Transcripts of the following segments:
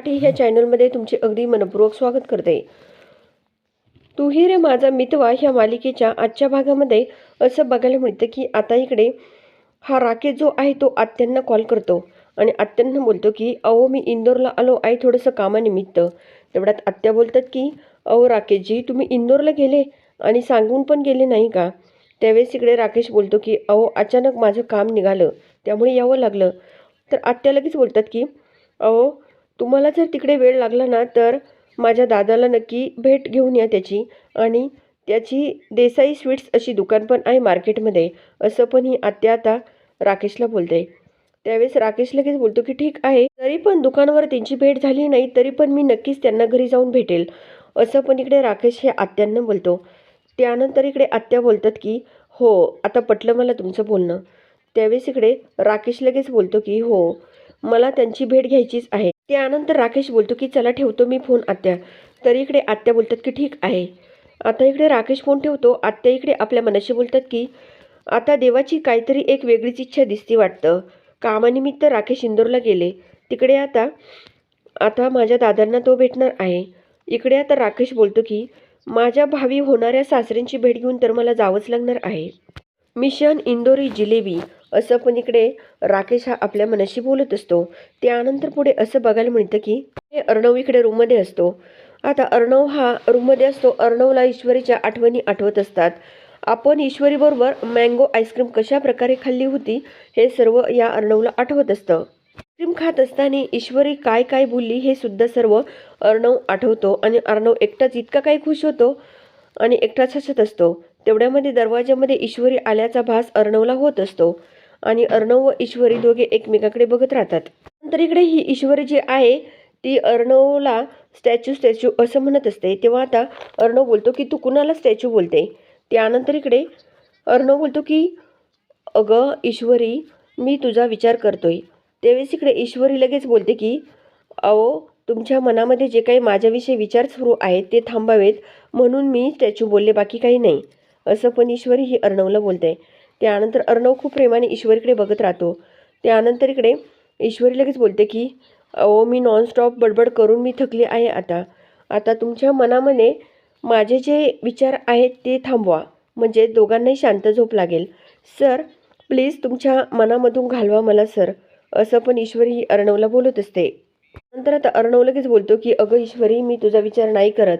मराठी ह्या चॅनलमध्ये तुमचे अगदी मनपूर्वक स्वागत करते. तूही रे माझा मितवा ह्या मालिकेच्या आजच्या भागामध्ये असं बघायला मिळतं की आता इकडे हा राकेश जो आहे तो आत्यांना कॉल करतो आणि आत्यांना बोलतो की अहो मी इंदोरला आलो आहे थोडंसं कामानिमित्त. तेवढ्यात आत्या बोलतात की अहो राकेशजी तुम्ही इंदोरला गेले आणि सांगून पण गेले नाही का? त्यावेळेस इकडे राकेश बोलतो की अहो अचानक माझं काम निघालं त्यामुळे यावं लागलं. तर आत्या लगेच बोलतात की अहो तुम्हाला जर तिकडे वेळ लागला ना तर माझ्या दादाला नक्की भेट घेऊन या त्याची. आणि त्याची देसाई स्वीट्स अशी दुकान पण आहे मार्केटमध्ये. असं पण ही आत्या आता राकेशला बोलते. त्यावेळेस राकेश लगेच बोलतो की ठीक आहे. तरी पण दुकानावर त्यांची भेट झाली नाही तरी पण मी नक्कीच त्यांना घरी जाऊन भेटेल. असं पण इकडे राकेश हे आत्यांना बोलतो. त्यानंतर इकडे आत्या बोलतात की हो आता पटलं मला तुमचं बोलणं. त्यावेळेस इकडे राकेश लगेच बोलतो की हो मला त्यांची भेट घ्यायचीच आहे. त्यानंतर राकेश बोलतो की चला ठेवतो मी फोन आत्या. तरी इकडे आत्या बोलतात की ठीक आहे. आता इकडे राकेश फोन ठेवतो. आत्या इकडे आपल्या मनाशी बोलतात की आता देवाची काहीतरी एक वेगळीच इच्छा दिसती वाटतं. कामानिमित्त राकेश इंदोरला गेले. तिकडे आता आता माझ्या दादांना तो भेटणार आहे. इकडे आता राकेश बोलतो की माझ्या भावी होणाऱ्या सासऱ्यांची भेट घेऊन तर मला जावंच लागणार आहे. मिशन इंदोरी जिलेबी. असं पण इकडे राकेश हा आपल्या मनाशी बोलत असतो. त्यानंतर पुढे असं बघायला मिळतं की हे अर्णव इकडे रूममध्ये असतो. आता अर्णव हा रूममध्ये असतो. अर्णवला ईश्वरीच्या आठवणी आठवत असतात. आपण ईश्वरीबरोबर मँगो आईस्क्रीम कशा प्रकारे खाल्ली होती हे सर्व या अर्णवला आठवत असतं. आईस्क्रीम खात असताना ईश्वरी काय काय बोलली हे सुद्धा सर्व अर्णव आठवतो आणि अर्णव एकटाच इतका काही खुश होतो आणि एकटाच हसत असतो. तेवढ्यामध्ये दरवाजामध्ये ईश्वरी आल्याचा भास अर्णवला होत असतो. आणि अर्णव व ईश्वरी दोघे एकमेकाकडे बघत राहतात. नंतर इकडे ही ईश्वरी जी आहे ती अर्णवला स्टॅच्यू स्टॅच्यू असं म्हणत असते. तेव्हा आता अर्णव बोलतो की तू कुणाला स्टॅच्यू बोलते? त्यानंतर इकडे अर्णव बोलतो की अगं ईश्वरी मी तुझा विचार करतोय. त्यावेळेस इकडे ईश्वरी लगेच बोलते की अहो तुमच्या मनामध्ये जे काही माझ्याविषयी विचार सुरू आहेत ते थांबावेत. म्हणून मी स्टॅच्यू बोलले बाकी काही नाही. असं पण ईश्वरी ही अर्णवला बोलते. त्यानंतर अर्णव खूप प्रेमाने ईश्वरीकडे बघत राहतो. त्यानंतर इकडे ईश्वरी लगेच बोलते की अहो मी नॉनस्टॉप बडबड करून मी थकली आहे आता. आता तुमच्या मनामध्ये माझे जे विचार आहेत ते थांबवा. म्हणजे दोघांनाही शांत झोप लागेल. सर प्लीज तुमच्या मनामधून घालवा मला सर. असं पण ईश्वरी ही अर्णवला बोलत असते. नंतर आता अर्णव लगेच बोलतो की अगं ईश्वरी मी तुझा विचार नाही करत.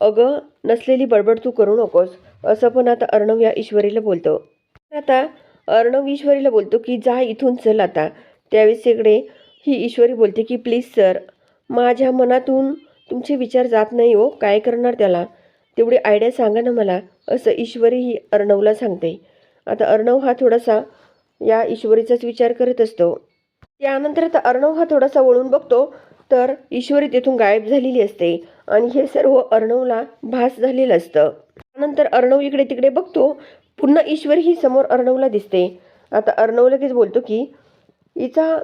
अगं नसलेली बडबड तू करू नकोस. असं पण आता अर्णव या ईश्वरीला बोलतो. आता अर्णव ईश्वरीला बोलतो की जा इथून चल आता. त्यावेळेस इकडे ही ईश्वरी बोलते की प्लीज सर माझ्या मनातून तुमचे विचार जात नाही हो काय करणार त्याला? तेवढी आयडिया सांगा ना मला असं ईश्वरी ही अर्णवला सांगते. आता अर्णव हा थोडासा या ईश्वरीचाच विचार करत असतो. त्यानंतर आता अर्णव हा थोडासा वळून बघतो तर ईश्वरी तिथून गायब झालेली असते आणि हे सर्व अर्णवला भास झालेलं असतं. त्यानंतर अर्णव इकडे तिकडे बघतो पुन्हा ईश्वरी ही समोर अर्णवला दिसते. आता अर्णव लगेच बोलतो की हिचा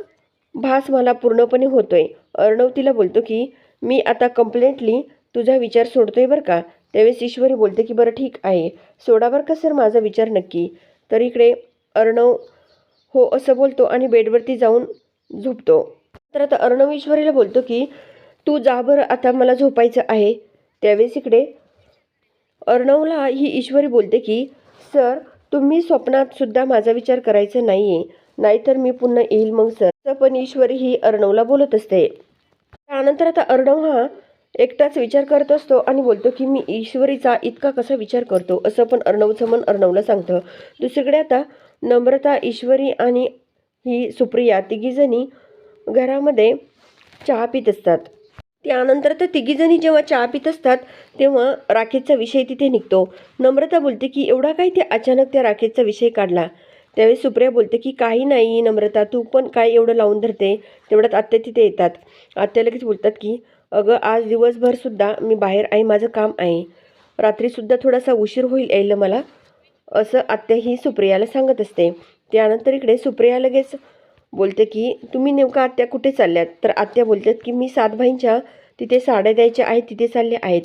भास मला पूर्णपणे होतोय. अर्णव तिला बोलतो की मी आता कम्प्लेंटली तुझा विचार सोडतोय बरं का. त्यावेळेस ईश्वरी बोलते की बरं ठीक आहे. सोडा बरं का सर माझा विचार नक्की. तर इकडे अर्णव हो असं बोलतो आणि बेडवरती जाऊन झोपतो. तर आता अर्णव ईश्वरीला बोलतो की तू जा बरं आता मला झोपायचं आहे. त्यावेळेस इकडे अर्णवला ही ईश्वरी बोलते की सर तुम्ही स्वप्नात सुद्धा माझा विचार करायचा नाही आहे नाहीतर मी पुन्हा येईल मग सर पण ईश्वरी ही अर्णवला बोलत असते. त्यानंतर आता अर्णव हा एकटाच विचार करत असतो आणि बोलतो की मी ईश्वरीचा इतका कसा विचार करतो? असं पण अर्णवचं मन अर्णवला सांगतं. दुसरीकडे आता नम्रता ईश्वरी आणि ही सुप्रिया तिघीजणी घरामध्ये चहा पित असतात. त्यानंतर तर तिघीजणी जेव्हा चहा पित असतात तेव्हा राकेशचा विषय तिथे निघतो. नम्रता बोलते की एवढा काय ते अचानक त्या राकेशचा विषय काढला? त्यावेळी सुप्रिया बोलते की काही नाही नम्रता तू पण काय एवढं लावून धरते? तेवढ्यात आत्या तिथे येतात. आत्या लगेच बोलतात की अगं आज दिवसभरसुद्धा मी बाहेर आहे माझं काम आहे. रात्रीसुद्धा थोडासा उशीर होईल यायला मला. असं आत्या ही सुप्रियाला सांगत असते. त्यानंतर इकडे सुप्रिया लगेच बोलते की तुम्ही नेमका आत्या कुठे चालल्यात? तर आत्या बोलतात की मी सातभाईंच्या तिथे साड्या द्यायच्या आहेत तिथे चालले आहेत.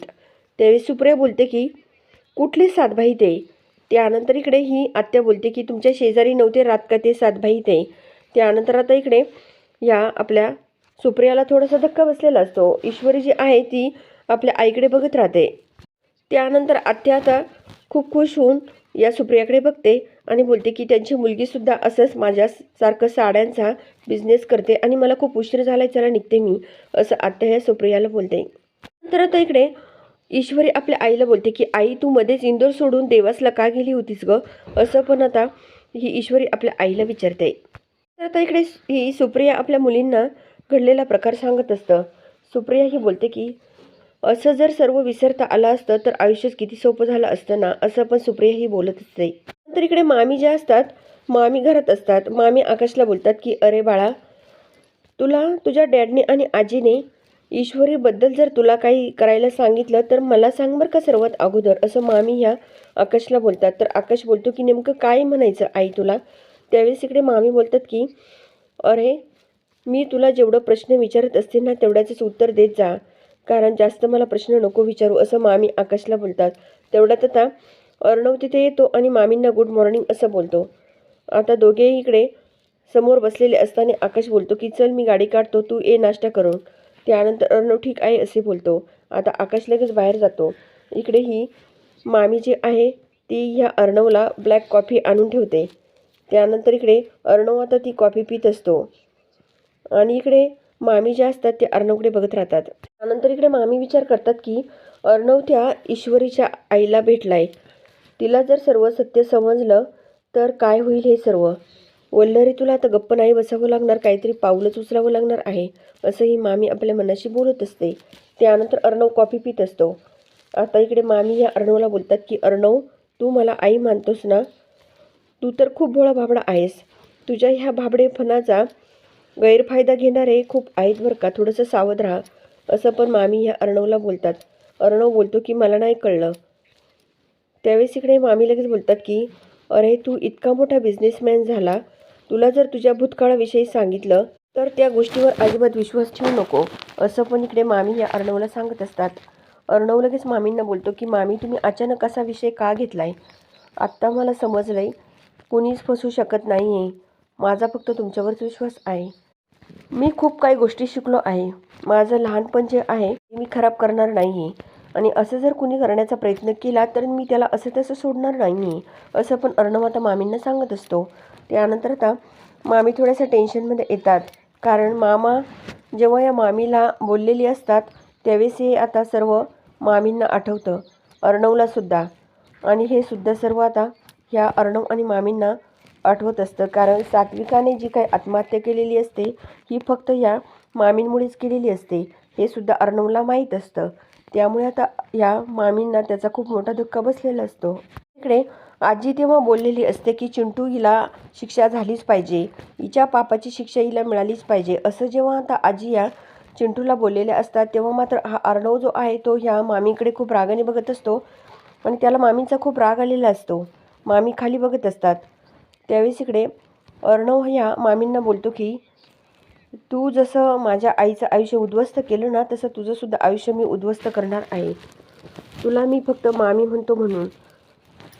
त्यावेळी सुप्रिया बोलते की कुठले सातभाई ते? त्यानंतर इकडे ही आत्या बोलते की तुमच्या शेजारी नव्हते रात का ते सातभाई ते? त्यानंतर आता इकडे या आपल्या सुप्रियाला थोडासा धक्का बसलेला असतो. ईश्वरी जी आहे ती आपल्या आईकडे बघत राहते. त्यानंतर आत्या आता खूप खुश होऊन या सुप्रियाकडे बघते आणि बोलते की त्यांची मुलगीसुद्धा असंच माझ्यासारखं साड्यांचा बिझनेस करते आणि मला खूप उशीर झाला चला निघते मी असं आत्या या सुप्रियाला बोलते. नंतर आता इकडे ईश्वरी आपल्या आईला बोलते की आई तू मध्येच इंदोर सोडून देवासला का गेली होतीस ग? असं पण आता ही ईश्वरी आपल्या आईला विचारते. तर आता इकडे ही सुप्रिया आपल्या मुलींना घडलेला प्रकार सांगत असतं. सुप्रिया ही बोलते की असं जर सर्व विसरता आलं असतं तर आयुष्यच किती सोपं झालं असतं ना? असं पण सुप्रिया ही बोलत असते तर इकडे मामी ज्या असतात मामी घरात असतात. मामी आकाशला बोलतात की अरे बाळा तुला तुझ्या डॅडने आणि आजीने ईश्वरीबद्दल जर तुला काही करायला सांगितलं तर मला सांग बरं का सर्वात अगोदर. असं मामी ह्या आकाशला बोलतात. तर आकाश बोलतो की नेमकं काय म्हणायचं आई तुला? त्यावेळेस इकडे मामी बोलतात की अरे मी तुला जेवढं प्रश्न विचारत असते ना तेवढ्याचंच उत्तर देत जा. कारण जास्त मला प्रश्न नको विचारू असं मामी आकाशला बोलतात. तेवढ्यात आता अर्णव तिथे येतो आणि मामींना गुड मॉर्निंग असं बोलतो. आता दोघेही इकडे समोर बसलेले असताना आकाश बोलतो की चल मी गाडी काढतो तू ये नाश्ता करून. त्यानंतर अर्णव ठीक आहे असे बोलतो. आता आकाश लगेच बाहेर जातो. इकडे ही मामी जी आहे ती ह्या अर्णवला ब्लॅक कॉफी आणून ठेवते. त्यानंतर इकडे अर्णव आता ती कॉफी पित असतो. आणि इकडे मामी ज्या असतात ते अर्णवकडे बघत राहतात. त्यानंतर इकडे मामी विचार करतात की अर्णव त्या ईश्वरीच्या आईला भेटलाय. तिला जर सर्व सत्य समजलं तर काय होईल हे सर्व? वल्लरी तुला आता गप्प नाही बसावं लागणार काहीतरी पाऊलच उचलावं लागणार आहे असं ही मामी आपल्या मनाशी बोलत असते. त्यानंतर अर्णव कॉफी पित असतो. आता इकडे मामी या अर्णवला बोलतात की अर्णव तू मला आई मानतोस ना? तू तर खूप भोळा भाबडा आहेस. तुझ्या ह्या भाबडेपणाचा गैरफायदा घेणारे खूप आहेत बरं का. थोडंसं सावध राहा. असं पण मामी ह्या अर्णवला बोलतात. अर्णव बोलतो की मला नाही कळलं. त्यावेळेस इकडे मामी लगेच बोलतात की अरे तू इतका मोठा बिझनेसमॅन झाला. तुला जर तुझ्या भूतकाळाविषयी सांगितलं तर त्या गोष्टीवर अजिबात विश्वास ठेवू नको. असं पण इकडे मामी या अर्णवला सांगत असतात. अर्णव लगेच मामींना बोलतो की मामी तुम्ही अचानक असा विषय का घेतला आहे आत्ता मला समजलं आहे कोणीच फसू शकत नाही आहे माझा फक्त तुमच्यावरच विश्वास आहे. मी खूप काही गोष्टी शिकलो आहे. माझं लहानपण जे आहे ते मी खराब करणार नाही आहे आणि असं जर कुणी करण्याचा प्रयत्न केला तर मी त्याला असं तसं सोडणार नाही आहे असं पण अर्णव आता मामींना सांगत असतो. त्यानंतर आता मामी थोड्याशा टेन्शनमध्ये येतात. कारण मामा जेव्हा या मामीला बोललेली असतात त्यावेळेस हे आता सर्व मामींना आठवतं. अर्णवलासुद्धा आणि हे सुद्धा सर्व आता ह्या अर्णव आणि मामींना आठवत असतं. कारण सात्विकाने जी काही आत्महत्या केलेली असते ही फक्त या मामींमुळेच केलेली असते. हे सुद्धा अर्णवला माहीत असतं. त्यामुळे आता या मामींना त्याचा खूप मोठा धक्का बसलेला असतो. इकडे आजी तेव्हा बोललेली असते की चिंटू हिला शिक्षा झालीच पाहिजे. हिच्या पापाची शिक्षा हिला मिळालीच पाहिजे. असं जेव्हा आता आजी या चिंटूला बोललेल्या असतात तेव्हा मात्र हा अर्णव जो आहे तो ह्या मामीकडे खूप रागाने बघत असतो. आणि त्याला मामींचा खूप राग आलेला असतो. मामी खाली बघत असतात. त्यावेळेस इकडे अर्णव ह्या मामींना बोलतो की तू जसं माझ्या आईचं आयुष्य उद्ध्वस्त केलं ना तसं तुझंसुद्धा आयुष्य मी उद्ध्वस्त करणार आहे. तुला मी फक्त मामी म्हणतो म्हणून.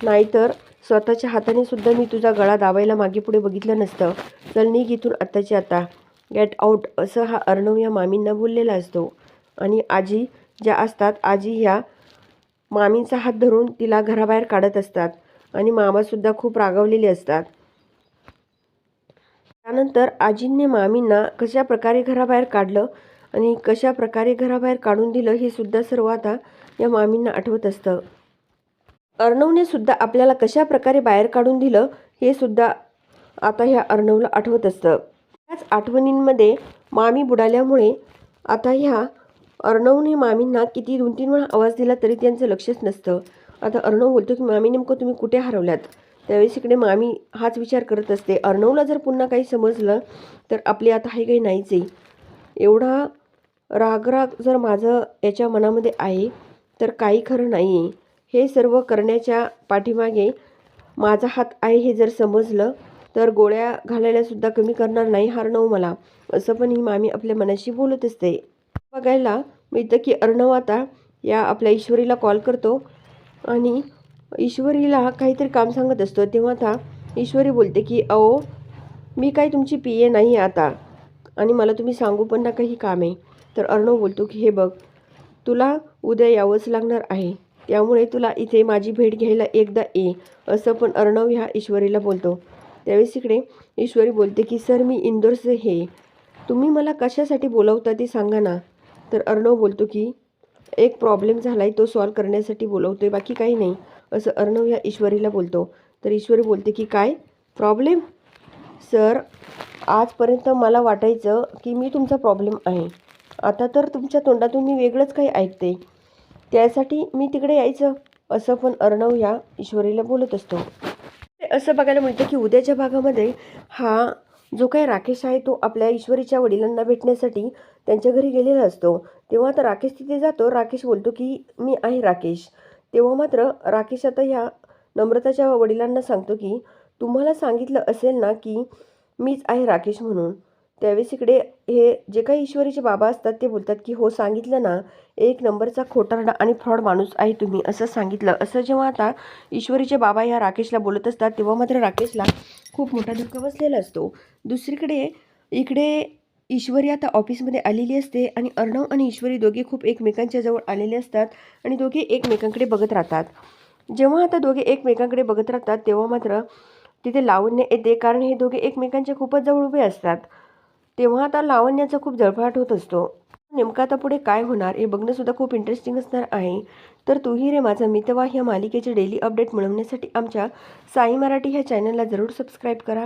नाहीतर स्वतःच्या हाताने सुद्धा मी तुझा गळा दाबायला मागे पुढे बघितलं नसतं. चल निघ इथून आत्ताची आता. गेट आऊट असं हा अर्णव या मामींना बोललेला असतो. आणि आजी ज्या असतात आजी ह्या मामींचा हात धरून तिला घराबाहेर काढत असतात. आणि मामासुद्धा खूप रागावलेले असतात. त्यानंतर आजींनी मामींना कशा प्रकारे घराबाहेर काढलं आणि कशा प्रकारे घराबाहेर काढून दिलं हे सुद्धा सर्व आता या मामींना आठवत असतं. अर्णवने सुद्धा आपल्याला कशा प्रकारे बाहेर काढून दिलं हे सुद्धा आता ह्या अर्णवला आठवत असतं. त्याच आठवणींमध्ये मामी बुडाल्यामुळे आता ह्या अर्णवने मामींना किती दोन तीन वेळा आवाज दिला तरी त्यांचं लक्षच नसतं. आता अर्णव बोलतो की मामी नेमकं तुम्ही कुठे हरवल्यात? त्यावेळेस इकडे मामी हाच विचार करत असते अर्णवला जर पुन्हा काही समजलं तर आपली आता हे काही नाहीच आहे. एवढा रागराग जर माझं याच्या मनामध्ये आहे तर काही खरं नाही आहे हे सर्व करण्याच्या पाठीमागे माझा हात आहे हे जर समजलं तर गोळ्या घालायलासुद्धा कमी करणार नाही अर्णव मला असं पण ही मामी आपल्या मनाशी बोलत असते. बघायला मिळतं की अर्णव आता या आपल्या ईश्वरीला कॉल करतो आणि ईश्वरीला काहीतरी काम सांगत असतो. तेव्हा आता ईश्वरी बोलते की अहो मी काय तुमची पी ए नाही आहे आता आणि मला तुम्ही सांगू पण नका ही काम. आहे तर अर्णव बोलतो की हे बघ तुला उद्या यावंच लागणार आहे. त्यामुळे तुला इथे माझी भेट घ्यायला एकदा ये. असं पण अर्णव ह्या ईश्वरीला बोलतो. त्यावेळेस इकडे ईश्वरी बोलते की सर मी इंदोरचे हे. तुम्ही मला कशासाठी बोलवता ते सांगा ना. तर अर्णव बोलतो की एक प्रॉब्लेम झाला आहे तो सॉल्व करण्यासाठी बोलवतो आहे बाकी काही नाही. असं अर्णव ह्या ईश्वरीला बोलतो. तर ईश्वरी बोलते की काय? प्रॉब्लेम? सर आजपर्यंत मला वाटायचं की मी तुमचा प्रॉब्लेम आहे. आता तर तुमच्या तोंडातून मी वेगळंच काही ऐकते. त्यासाठी मी तिकडे यायचं. असं पण अर्णव ह्या ईश्वरीला बोलत असतो. असं बघायला मिळतं की उद्याच्या भागामध्ये हा जो काही राकेश आहे तो आपल्या ईश्वरीच्या वडिलांना भेटण्यासाठी त्यांच्या घरी गेलेला असतो. तेव्हा आता राकेश तिथे जातो. राकेश बोलतो की मी आहे राकेश. तेव्हा मात्र राकेश आता ह्या नम्रताच्या वडिलांना सांगतो की तुम्हाला सांगितलं असेल ना की मीच आहे राकेश म्हणून. त्यावेळेस इकडे हे जे काही ईश्वरीचे बाबा असतात ते बोलतात की हो सांगितलं ना एक नंबरचा खोटारडा आणि फ्रॉड माणूस आहे तुम्ही असं सांगितलं. असं जेव्हा आता ईश्वरीचे बाबा ह्या राकेशला बोलत असतात तेव्हा मात्र राकेशला खूप मोठा धक्का बसलेला असतो. दुसरीकडे इकडे ईश्वरी आता ऑफिसमध्ये आलेली असते आणि अर्णव आणि ईश्वरी दोघे खूप एकमेकांच्या जवळ आलेले असतात आणि दोघे एकमेकांकडे बघत राहतात. जेव्हा आता दोघे एकमेकांकडे बघत राहतात तेव्हा मात्र तिथे लावण्य येते कारण हे दोघे एकमेकांच्या खूपच जवळ उभे असतात. तेव्हा आता लावण्याचा खूप जळफळाट होत असतो. नेमका आता पुढे काय होणार हे बघणंसुद्धा खूप इंटरेस्टिंग असणार आहे. तर तूही रे माझा मितवा ह्या मालिकेचे डेली अपडेट मिळवण्यासाठी आमच्या साई मराठी ह्या चॅनलला जरूर सबस्क्राईब करा.